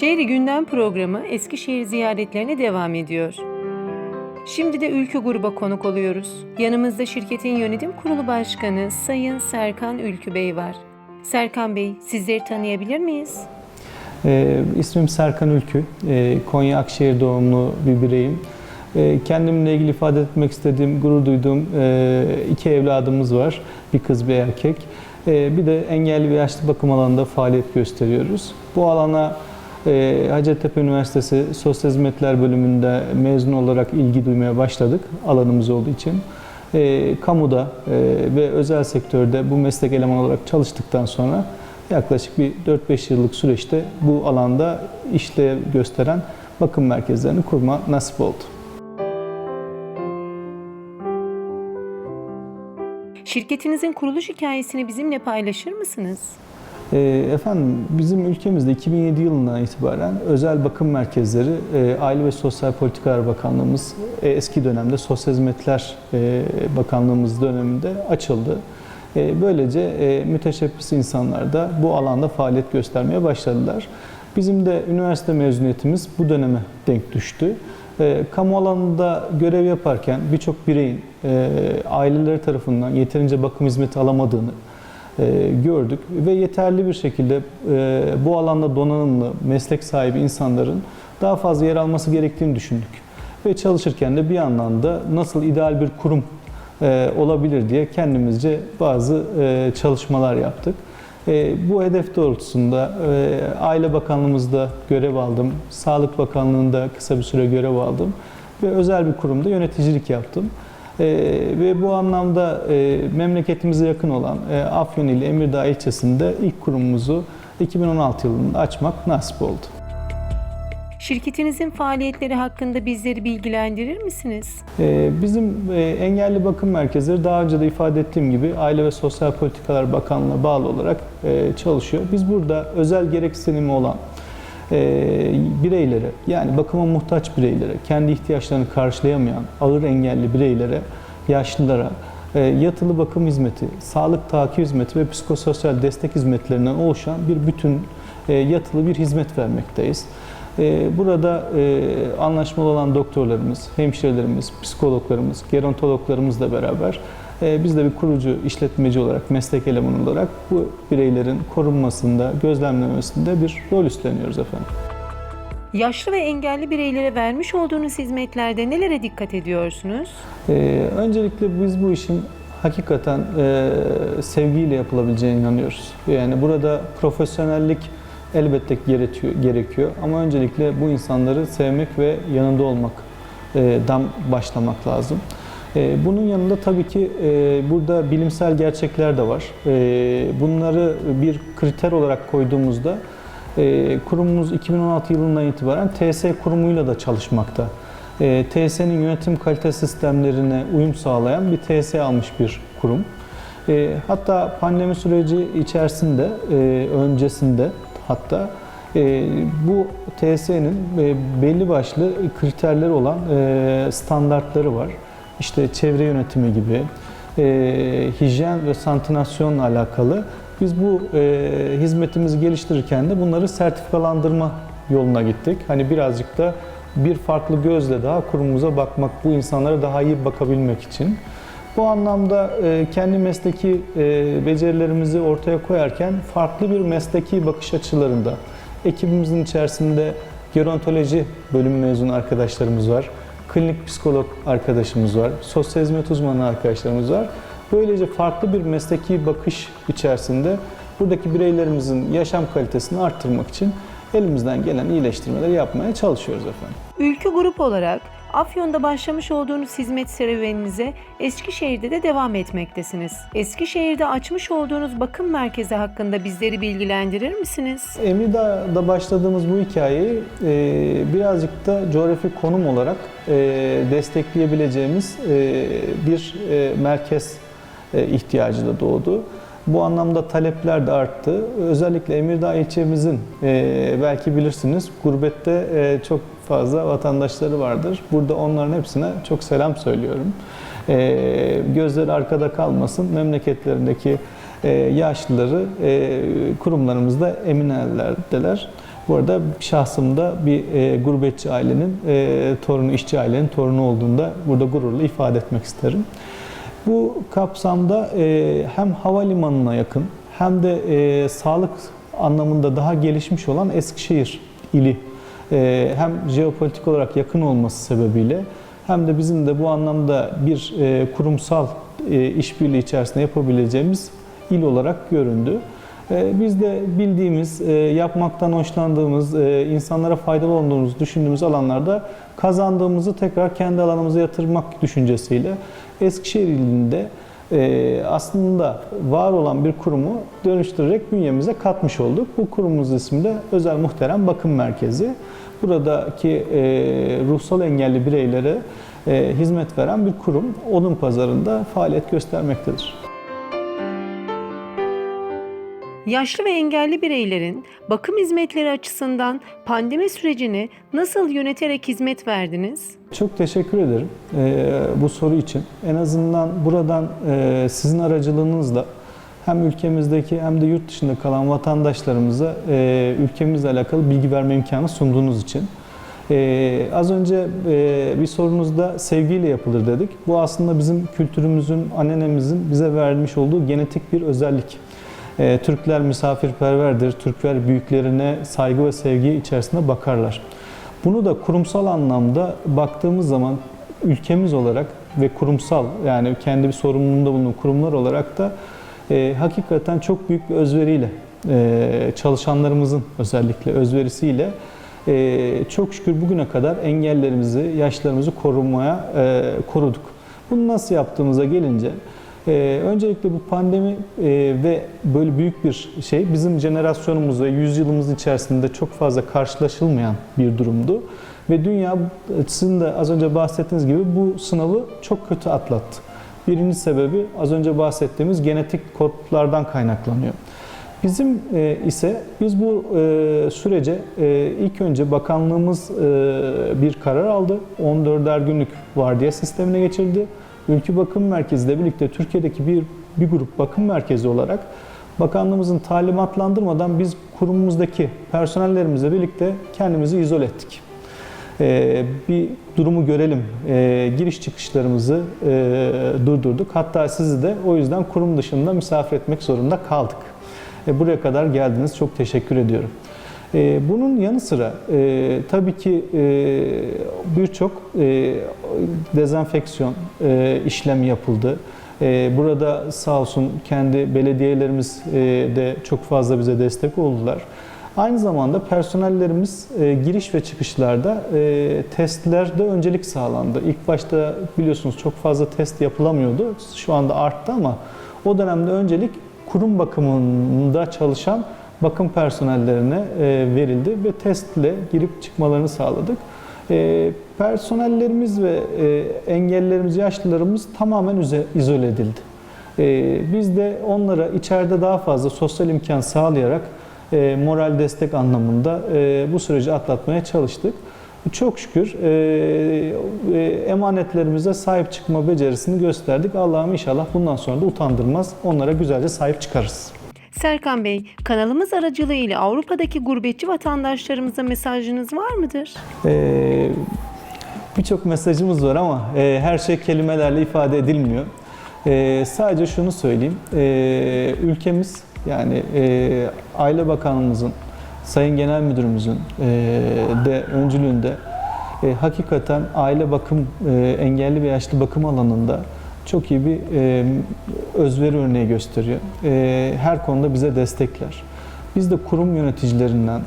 Şehri Gündem programı Eskişehir ziyaretlerine devam ediyor. Şimdi de Ülkü Gruba konuk oluyoruz. Yanımızda şirketin yönetim kurulu başkanı Sayın Serkan Ülkü Bey var. Serkan Bey, sizleri tanıyabilir miyiz? Ee, ismim Serkan Ülkü. Ee, Konya Akşehir doğumlu bir bireyim. Ee, kendimle ilgili ifade etmek istediğim, gurur duyduğum e, iki evladımız var. Bir kız bir erkek. Ee, bir de engelli ve yaşlı bakım alanında faaliyet gösteriyoruz. Bu alana e, Hacettepe Üniversitesi Sosyal Hizmetler bölümünde mezun olarak ilgi duymaya başladık alanımız olduğu için. E, kamuda ve özel sektörde bu meslek elemanı olarak çalıştıktan sonra yaklaşık bir 4-5 yıllık süreçte bu alanda işlev gösteren bakım merkezlerini kurma nasip oldu. Şirketinizin kuruluş hikayesini bizimle paylaşır mısınız? E, efendim bizim ülkemizde 2007 yılından itibaren özel bakım merkezleri e, Aile ve Sosyal Politikalar Bakanlığımız e, eski dönemde Sosyal Hizmetler e, Bakanlığımız döneminde açıldı. Böylece müteşebbis insanlar da bu alanda faaliyet göstermeye başladılar. Bizim de üniversite mezuniyetimiz bu döneme denk düştü. Kamu alanında görev yaparken birçok bireyin aileleri tarafından yeterince bakım hizmeti alamadığını gördük ve yeterli bir şekilde e, bu alanda donanımlı, meslek sahibi insanların daha fazla yer alması gerektiğini düşündük. Ve çalışırken de bir yandan da nasıl ideal bir kurum e, olabilir diye kendimizce bazı e, çalışmalar yaptık. E, bu hedef doğrultusunda e, Aile Bakanlığımızda görev aldım, Sağlık Bakanlığı'nda kısa bir süre görev aldım ve özel bir kurumda yöneticilik yaptım. E, ve bu anlamda e, memleketimize yakın olan e, Afyon ili Emirdağ ilçesinde ilk kurumumuzu 2016 yılında açmak nasip oldu. Şirketinizin faaliyetleri hakkında bizleri bilgilendirir misiniz? Ee, Bizim e, engelli bakım merkezleri daha önce de ifade ettiğim gibi Aile ve Sosyal Politikalar Bakanlığı'na bağlı olarak e, çalışıyor. Biz burada özel gereksinimi olan bireylere yani bakıma muhtaç bireylere, kendi ihtiyaçlarını karşılayamayan ağır engelli bireylere, yaşlılara e, yatılı bakım hizmeti, sağlık takip hizmeti ve psikososyal destek hizmetlerinden oluşan bir bütün e, yatılı bir hizmet vermekteyiz. Burada e, anlaşmalı olan doktorlarımız, hemşirelerimiz, psikologlarımız, gerontologlarımızla beraber e, biz de bir kurucu işletmeci olarak, meslek elemanı olarak bu bireylerin korunmasında, gözlemlemesinde bir rol üstleniyoruz efendim. Yaşlı ve engelli bireylere vermiş olduğunuz hizmetlerde nelere dikkat ediyorsunuz? Ee, Öncelikle biz bu işin hakikaten e, sevgiyle yapılabileceğine inanıyoruz. Yani burada profesyonellik elbette gerekiyor, gerekiyor ama öncelikle bu insanları sevmek ve yanında olmaktan başlamak lazım. E, Bunun yanında tabii ki e, burada bilimsel gerçekler de var. E, Bunları bir kriter olarak koyduğumuzda e, kurumumuz 2016 yılından itibaren TS kurumuyla da çalışmakta. E, TS'nin yönetim kalite sistemlerine uyum sağlayan bir TS almış bir kurum. Hatta pandemi süreci içerisinde, e, öncesinde hatta bu TS'nin belli başlı kriterleri olan standartları var. İşte çevre yönetimi gibi, e, hijyen ve santinasyonla alakalı. Biz bu e, hizmetimizi geliştirirken de bunları sertifikalandırma yoluna gittik. Hani birazcık da bir farklı gözle daha kurumumuza bakmak, bu insanlara daha iyi bakabilmek için. Bu anlamda e, kendi mesleki e, becerilerimizi ortaya koyarken farklı bir mesleki bakış açılarında ekibimizin içerisinde gerontoloji bölüm mezunu arkadaşlarımız var. Klinik psikolog arkadaşımız var. Sosyal hizmet uzmanı arkadaşlarımız var. Böylece farklı bir mesleki bakış içerisinde buradaki bireylerimizin yaşam kalitesini arttırmak için elimizden gelen iyileştirmeleri yapmaya çalışıyoruz efendim. Ülkü Grup olarak Afyon'da başlamış olduğunuz hizmet serüveninize Eskişehir'de de devam etmektesiniz. Eskişehir'de açmış olduğunuz bakım merkezi hakkında bizleri bilgilendirir misiniz? Emirdağ'da başladığımız bu hikayeyi e, birazcık da coğrafi konum olarak e, destekleyebileceğimiz e, bir e, merkez e, ihtiyacı da doğdu. Bu anlamda talepler de arttı. Özellikle Emirdağ ilçemizin e, belki bilirsiniz gurbette e, çok fazla vatandaşları vardır. Burada onların hepsine çok selam söylüyorum. E, gözleri arkada kalmasın. Memleketlerindeki e, yaşlıları e, kurumlarımızda emin ellerdeler. Bu arada şahsımda bir e, gurbetçi ailenin e, torunu, işçi ailenin torunu olduğunda burada gururla ifade etmek isterim. Bu kapsamda e, hem havalimanına yakın hem de e, sağlık anlamında daha gelişmiş olan Eskişehir ili e, hem jeopolitik olarak yakın olması sebebiyle hem de bizim de bu anlamda bir kurumsal işbirliği içerisinde yapabileceğimiz il olarak göründü. E, Biz de bildiğimiz, e, yapmaktan hoşlandığımız, e, insanlara faydalı olduğumuzu düşündüğümüz alanlarda kazandığımızı tekrar kendi alanımıza yatırmak düşüncesiyle Eskişehir ilinde e, aslında var olan bir kurumu dönüştürerek bünyemize katmış olduk. Bu kurumumuz ismi de Özel Muhterem Bakım Merkezi. Buradaki ruhsal engelli bireylere hizmet veren bir kurum. Odun pazarında faaliyet göstermektedir. Yaşlı ve engelli bireylerin bakım hizmetleri açısından pandemi sürecini nasıl yöneterek hizmet verdiniz? Çok teşekkür ederim e, bu soru için. En azından buradan e, sizin aracılığınızla hem ülkemizdeki hem de yurt dışında kalan vatandaşlarımıza e, ülkemizle alakalı bilgi verme imkanı sunduğunuz için. E, az önce e, bir sorunuzda sevgiyle yapılır dedik. Bu aslında bizim kültürümüzün, annenemizin bize vermiş olduğu genetik bir özellik. E, Türkler misafirperverdir. Türkler büyüklerine saygı ve sevgi içerisinde bakarlar. Bunu da kurumsal anlamda baktığımız zaman ülkemiz olarak ve kurumsal yani kendi bir sorumluluğunda bulunan kurumlar olarak da e, hakikaten çok büyük bir özveriyle e, çalışanlarımızın özellikle özverisiyle e, çok şükür bugüne kadar engellerimizi, yaşlarımızı korumaya e, koruduk. Bunu nasıl yaptığımıza gelince ee, öncelikle bu pandemi e, ve böyle büyük bir şey bizim jenerasyonumuz ve yüzyılımız içerisinde çok fazla karşılaşılmayan bir durumdu. Ve dünya sizin de az önce bahsettiğiniz gibi bu sınavı çok kötü atlattı. Birinci sebebi az önce bahsettiğimiz genetik kodlardan kaynaklanıyor. Bizim e, ise biz bu e, sürece e, ilk önce bakanlığımız e, bir karar aldı. 14'er günlük vardiya sistemine geçildi. Ülkü Bakım Merkezi ile birlikte Türkiye'deki bir, bir grup bakım merkezi olarak bakanlığımızın talimatlandırmadan biz kurumumuzdaki personellerimizle birlikte kendimizi izole ettik. Ee, bir durumu görelim, ee, giriş çıkışlarımızı e, durdurduk. Hatta sizi de o yüzden kurum dışında misafir etmek zorunda kaldık. E, buraya kadar geldiniz, çok teşekkür ediyorum. Ee, Bunun yanı sıra e, tabii ki e, birçok e, dezenfeksiyon işlemi yapıldı. Burada sağ olsun kendi belediyelerimiz de çok fazla bize destek oldular. Aynı zamanda personellerimiz giriş ve çıkışlarda testlerde öncelik sağlandı. İlk başta biliyorsunuz çok fazla test yapılamıyordu. Şu anda arttı ama o dönemde öncelik kurum bakımında çalışan bakım personellerine e, verildi ve testle girip çıkmalarını sağladık. E, personellerimiz ve e, engellilerimiz, yaşlılarımız tamamen izole edildi. Biz de onlara içeride daha fazla sosyal imkan sağlayarak moral destek anlamında bu süreci atlatmaya çalıştık. Çok şükür emanetlerimize sahip çıkma becerisini gösterdik. Allah'ım inşallah bundan sonra da utandırmaz. Onlara güzelce sahip çıkarız. Serkan Bey, kanalımız aracılığıyla Avrupa'daki gurbetçi vatandaşlarımıza mesajınız var mıdır? Ee, Birçok mesajımız var ama e, her şey kelimelerle ifade edilmiyor. E, sadece şunu söyleyeyim. E, ülkemiz yani e, Aile Bakanlığımızın, Sayın Genel Müdürümüzün e, de öncülüğünde e, hakikaten aile bakım, e, engelli ve yaşlı bakım alanında çok iyi bir e, özveri örneği gösteriyor. E, her konuda bize destekler. Biz de kurum yöneticilerinden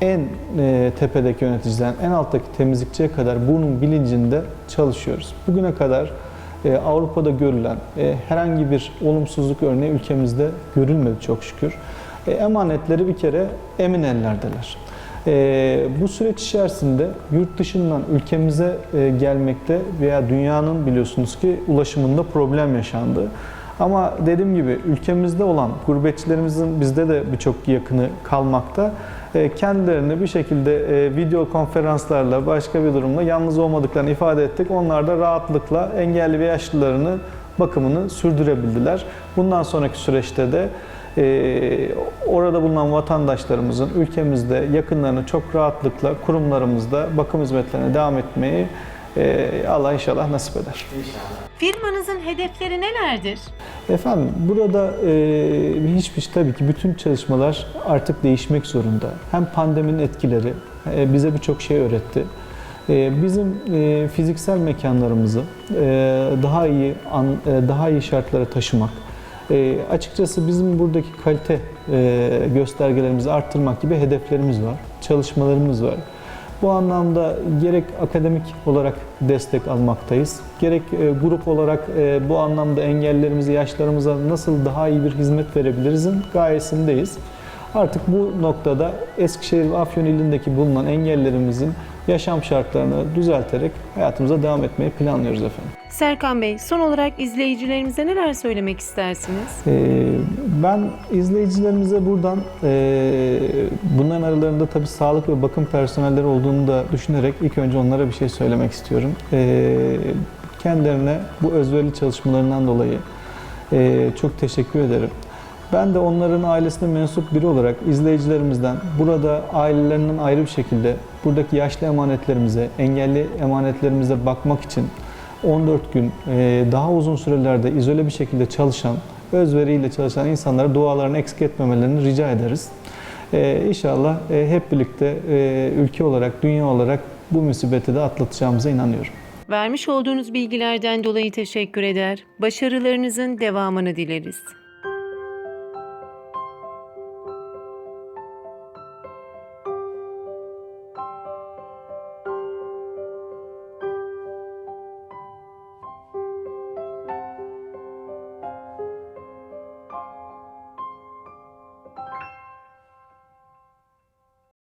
en e, tepedeki yöneticiden en alttaki temizlikçiye kadar bunun bilincinde çalışıyoruz. Bugüne kadar e, Avrupa'da görülen e, herhangi bir olumsuzluk örneği ülkemizde görülmedi çok şükür. E, emanetleri bir kere emin ellerdeler. E, bu süreç içerisinde yurt dışından ülkemize e, gelmekte veya dünyanın biliyorsunuz ki ulaşımında problem yaşandı. Ama dediğim gibi ülkemizde olan gurbetçilerimizin bizde de birçok yakını kalmakta. E, Kendilerini bir şekilde e, video konferanslarla başka bir durumla yalnız olmadıklarını ifade ettik. Onlar da rahatlıkla engelli ve yaşlılarını bakımını sürdürebildiler. Bundan sonraki süreçte de e, orada bulunan vatandaşlarımızın ülkemizde yakınlarını çok rahatlıkla kurumlarımızda bakım hizmetlerine devam etmeyi e, Allah inşallah nasip eder. Firmanızın hedefleri nelerdir? Efendim burada e, hiçbir tabii ki bütün çalışmalar artık değişmek zorunda. Hem pandeminin etkileri e, bize birçok şey öğretti. E, bizim e, fiziksel mekanlarımızı e, daha iyi an, e, daha iyi şartlara taşımak, e, açıkçası bizim buradaki kalite e, göstergelerimizi arttırmak gibi hedeflerimiz var, çalışmalarımız var. Bu anlamda gerek akademik olarak destek almaktayız, gerek e, grup olarak e, bu anlamda engellerimize, yaşlarımıza nasıl daha iyi bir hizmet verebilirizin gayesindeyiz. Artık bu noktada Eskişehir ve Afyon ilindeki bulunan engellerimizin yaşam şartlarını düzelterek hayatımıza devam etmeyi planlıyoruz efendim. Serkan Bey, son olarak izleyicilerimize neler söylemek istersiniz? Ee, Ben izleyicilerimize buradan e, bunların aralarında tabii sağlık ve bakım personelleri olduğunu da düşünerek ilk önce onlara bir şey söylemek istiyorum. Ee, Kendilerine bu özverili çalışmalarından dolayı e, çok teşekkür ederim. Ben de onların ailesine mensup biri olarak izleyicilerimizden burada ailelerinden ayrı bir şekilde buradaki yaşlı emanetlerimize, engelli emanetlerimize bakmak için 14 gün e, daha uzun sürelerde izole bir şekilde çalışan, özveriyle çalışan insanlara dualarını eksik etmemelerini rica ederiz. E, İnşallah e, hep birlikte ülke olarak, dünya olarak bu musibeti de atlatacağımıza inanıyorum. Vermiş olduğunuz bilgilerden dolayı teşekkür eder. Başarılarınızın devamını dileriz.